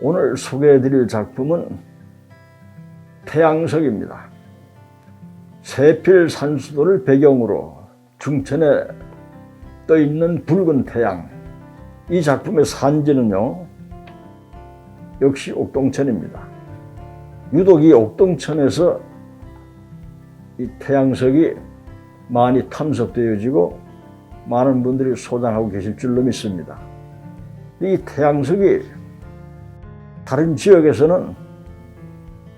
오늘 소개해드릴 작품은 태양석입니다. 세필 산수도를 배경으로 중천에 떠 있는 붉은 태양. 이 작품의 산지는요, 역시 옥동천입니다. 유독 이 옥동천에서 이 태양석이 많이 탐석되어지고 많은 분들이 소장하고 계실 줄로 믿습니다. 이 태양석이 다른 지역에서는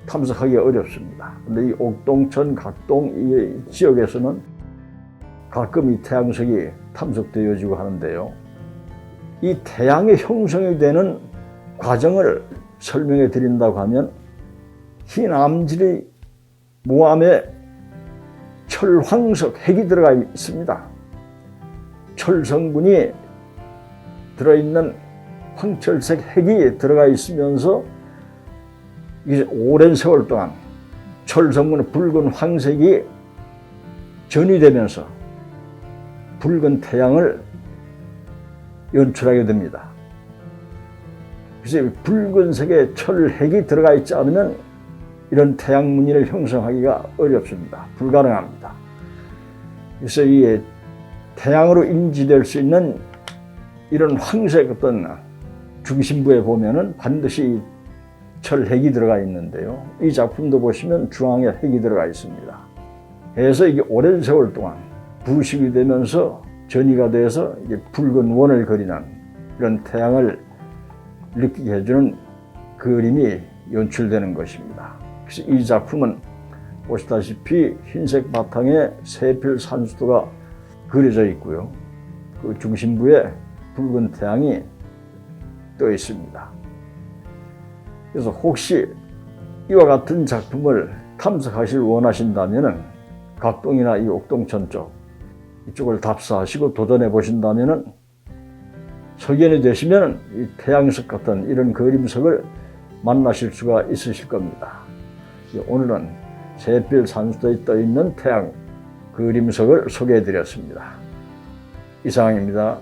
탐색하기 어렵습니다. 근데 이 옥동천, 각동 이 지역에서는 가끔 이 태양석이 탐색되어지고 하는데요. 이 태양의 형성이 되는 과정을 설명해 드린다고 하면 흰 암질의 모함에 철황석 핵이 들어가 있습니다. 철 성분이 들어있는 황철색 핵이 들어가 있으면서 이제 오랜 세월 동안 철 성분의 붉은 황색이 전이되면서 붉은 태양을 연출하게 됩니다. 그래서 이 붉은색의 철핵이 들어가 있지 않으면 이런 태양 무늬를 형성하기가 어렵습니다. 불가능합니다. 그래서 이 태양으로 인지될 수 있는 이런 황색 어떤 중심부에 보면은 반드시 철핵이 들어가 있는데요. 이 작품도 보시면 중앙에 핵이 들어가 있습니다. 그래서 이게 오랜 세월 동안 부식이 되면서 전이가 돼서 이게 붉은 원을 그리는 이런 태양을 느끼게 해주는 그림이 연출되는 것입니다. 그래서 이 작품은 보시다시피 흰색 바탕에 세필 산수도가 그려져 있고요. 그 중심부에 붉은 태양이 떠 있습니다. 그래서 혹시 이와 같은 작품을 탐색하실 원하신다면 각동이나 이 옥동천 쪽 이쪽을 답사하시고 도전해 보신다면 석연이 되시면 이 태양석 같은 이런 그림석을 만나실 수가 있으실 겁니다. 오늘은 새필 산수도에 떠 있는 태양 그림석을 소개해 드렸습니다. 이상입니다.